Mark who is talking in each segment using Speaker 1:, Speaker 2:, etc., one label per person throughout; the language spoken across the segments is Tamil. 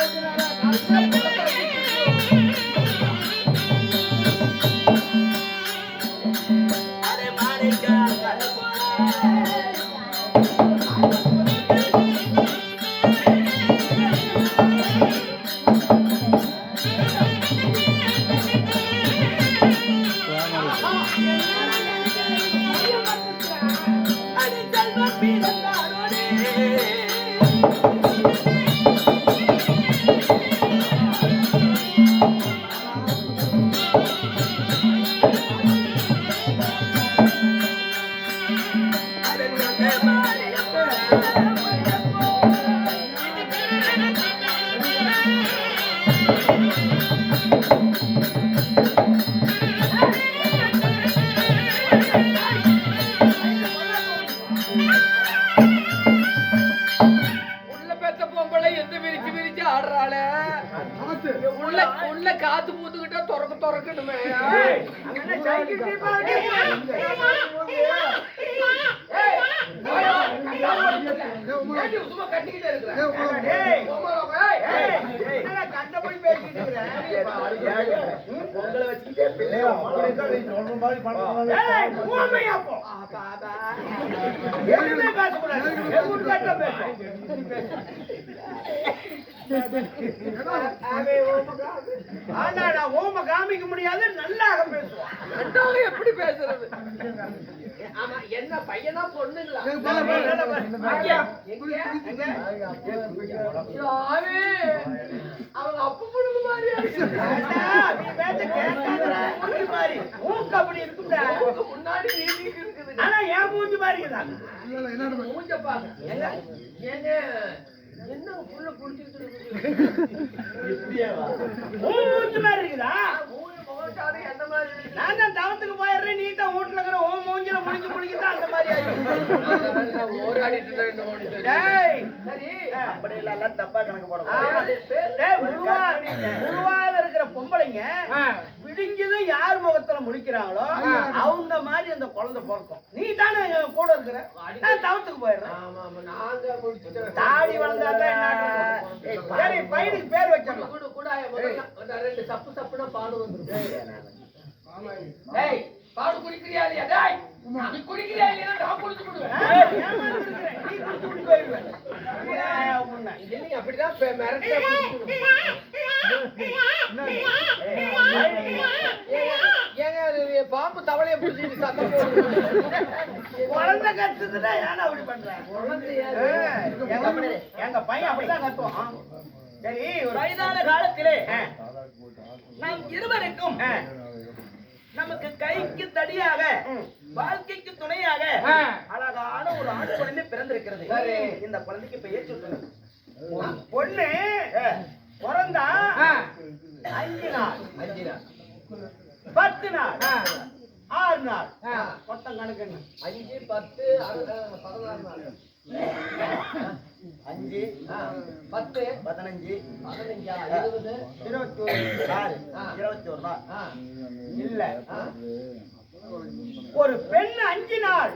Speaker 1: உள்ள உள்ள உள்ள காத்து பூத்துக்கிட்டா திறக்க திறக்கணுமே
Speaker 2: பேசக்கூடாது. ஆனா நான் ஓம காமிக்க முடியாது நல்லாக பேசுவான்.
Speaker 1: ரெண்டாவது எப்படி பேசுறது? ஆமா என்ன பையனா பொண்ணுங்களா? அவங்க அப்ப பொண்ணு.
Speaker 2: மூஞ்சி மாதிரி. மூக்கு அப்படி இருக்கும்டா.
Speaker 1: முன்னாடி இருக்குது.
Speaker 2: ஆனா என் மூஞ்சி மாதிரி இருக்குதா?
Speaker 1: மூஞ்ச பாருங்க ஏங்க ஏங்க என்ன புள்ள புடிச்சிட்டு இருக்குது
Speaker 2: உன் மூஞ்சி மாதிரி இருக்குதா? நான் தான் தவத்துக்கு போயிடுறேன், நீ தான் வீட்டுல இருக்கிற மூஞ்சில முழிச்சு முழிச்சுதான் அந்த மாதிரி
Speaker 3: இல்ல தப்பா கணக்கு போட
Speaker 2: ஆ, டேய், உருவா உருவால இருக்கிற பொம்பளைங்க விடிஞ்சதும் யார் முகத்துல முழிக்கிறாங்களோ அவங்க மாதிரி அந்த குழந்தை பிறக்கும். நீ தானே கூட இருக்கிற? நான் தவத்துக்கு போயிடுறேன். தாடி சரி பையனுக்கு பேர் வச்சிடலாம்.
Speaker 1: ரெண்டு சப்பு சப்புனா பாடு வந்துரும் டேய் பாடு குடிக்கிறியா இல்லையா? டேய் நீ குடிக்கிறியா இல்லையா? நான் குடிச்சு விடுவேன்?
Speaker 2: நீ குடிச்சு விட்டு
Speaker 1: அப்படிதான் மிரட்டா ஏங்க அது பாம்பு தவளைய பிடிச்சிட்டு சத்தம் போடுது
Speaker 2: குழந்தை கத்துதுன்னா அப்படி எங்க பையன் அப்படிதான் கத்துவான். சரி ஒரு
Speaker 4: வயதான காலத்திலே நாம் இருவருக்கும் நமக்கு கைக்கு தடியாக. வாழ்க்கைக்கு துணையாக. அழகான ஒரு ஆண் குழந்தை பிறந்திருக்கிறது. இந்த குழந்தைக்கு பெயர் சொல்லுங்க
Speaker 2: பொண்ணு பிறந்தா. அஞ்சு நாள்.
Speaker 1: அஞ்சு நாள்.
Speaker 2: பத்து நாள். ஆறு நாள். மொத்தம் கணக்கு என்ன?
Speaker 1: அஞ்சு பத்து பதினாறு நாள்
Speaker 3: அஞ்சு.
Speaker 1: பத்து
Speaker 3: பதினஞ்சு
Speaker 1: பதினஞ்சா இருபது
Speaker 3: இருபத்தி ஒரு
Speaker 1: ஆ.
Speaker 3: இருபத்தி ஒரு நாள்.
Speaker 2: இல்ல. ஒரு பெண் அஞ்சு நாள்.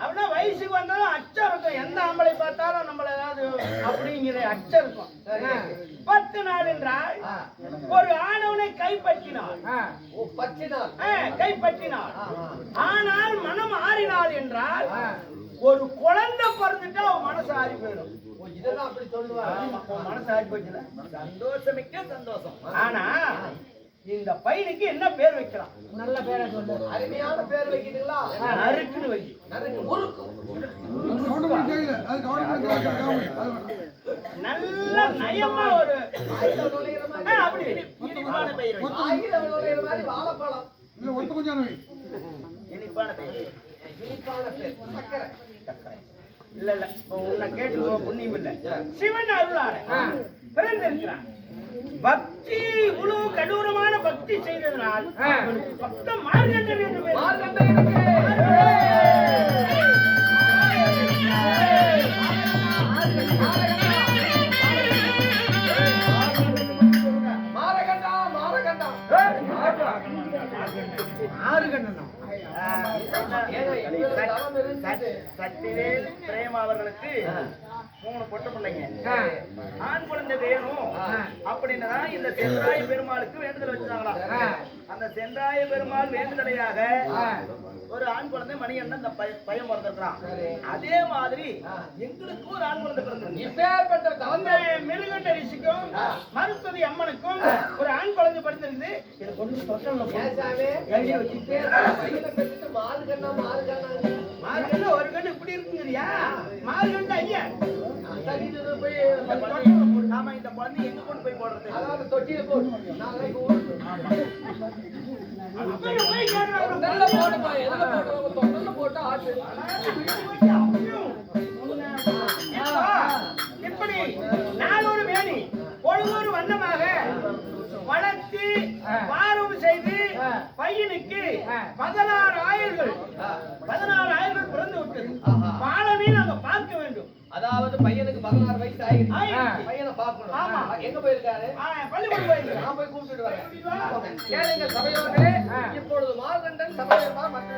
Speaker 2: அப்படின்னா வயசுக்கு வந்தாலும் அச்சம் இருக்கும் எந்த ஆம்பளை பார்த்தாலும் நம்மள ஏதாவது அப்படிங்கிற அச்சம் இருக்கும்
Speaker 1: சரி.
Speaker 2: பத்து நாள் என்றால். ஒரு ஆணவனை
Speaker 1: ஆ,
Speaker 2: ஆ. ஆனால் மனம் ஆறினாள் என்றால். ஒரு குழந்தை பிறந்துட்டா அவன் மனசு ஆறி போயிடும்.
Speaker 1: இதெல்லாம் அப்படி சொல்லுவா
Speaker 2: உன் மனசு ஆறி போச்சுல
Speaker 4: சந்தோஷமிக்க சந்தோஷம்.
Speaker 2: ஆனா இந்த பையனுக்கு என்ன பேர் வைக்கலாம்?
Speaker 1: நல்ல பேரை சொல்லு. அருமையான பேர் வைக்கிறீங்களா
Speaker 2: நறுக்குன்னு வை
Speaker 1: நறுக்கு முறுக்கு.
Speaker 2: நல்ல நயமா ஒரு அப்படி
Speaker 4: இனிப்பான பெயர்
Speaker 1: வாழைப்பழம்.
Speaker 4: இனிப்பான பெயர்
Speaker 1: இனிப்பான சக்கரை
Speaker 2: இல்ல இல்ல. உன்னை கேட்டு போ, புண்ணியம் இல்ல. சிவன். பிறந்திருக்கிறான் பக்தி இவ்வளவு கடூரமான பக்தி செய்ததனால். பக்த மார்க்கண்டன் என்று ஆறு
Speaker 4: சத்திவேல் பிரேமா அவர்களுக்கு மூணு பொட்ட பிள்ளைங்க. ஆண் குழந்தை வேணும் அப்படின்னு தான் இந்த சென்றாய பெருமாளுக்கு வேண்டுதல் வச்சாங்களாம்
Speaker 1: ஆ.
Speaker 4: அந்த சென்றாய பெருமாள் வேண்டுதலையாக. ஒரு ஆண் குழந்தை மணியண்ணன் இந்த பய- பையன் பிறந்திருக்கிறான். அதே மாதிரி
Speaker 1: ஆ.
Speaker 4: எங்களுக்கு ஒரு ஆண் குழந்தை பிறந்திருக்கு
Speaker 2: மிருகண்ட ரிஷிக்கும் மருத்துவதி அம்மனுக்கும் ஒரு ஆண் குழந்தை பிறந்திருந்து இதை கொண்டு.
Speaker 1: ஏசாமி, எழுதி வச்சுட்டே. கையில பெற்றுட்டு மாறு கண்ணா, மாறு.
Speaker 2: மார்கண்டு ஒரு கண்ணு இப்படி இருக்குங்கிறியா மார்கண்டு ஐயா
Speaker 4: நாம இந்த பண்ணி எங்க கொண்டு போய் போடுறது
Speaker 1: அதாவது தொட்டியில போடு. போட்டு
Speaker 2: இப்படி நாளொரு வேணி பொழுதொரு வண்ணமாக வளர்த்து வாரம் செய்து பையனுக்கு பதினாறு ஆயுள்கள் பதினாறு ஆயர்கள் பிறந்து விட்டது
Speaker 1: அதாவது பையனுக்கு பதினாறு வயசு ஆயிடுச்சு. பையனை பார்க்கணும். எங்க போயிருக்காரு?
Speaker 2: பள்ளிக்கூடம்
Speaker 1: நான் போய் கூப்பிட்டு வரேன். கேளுங்க சபையோர்களே இப்பொழுது மார்கண்டன் சபையமா மற்ற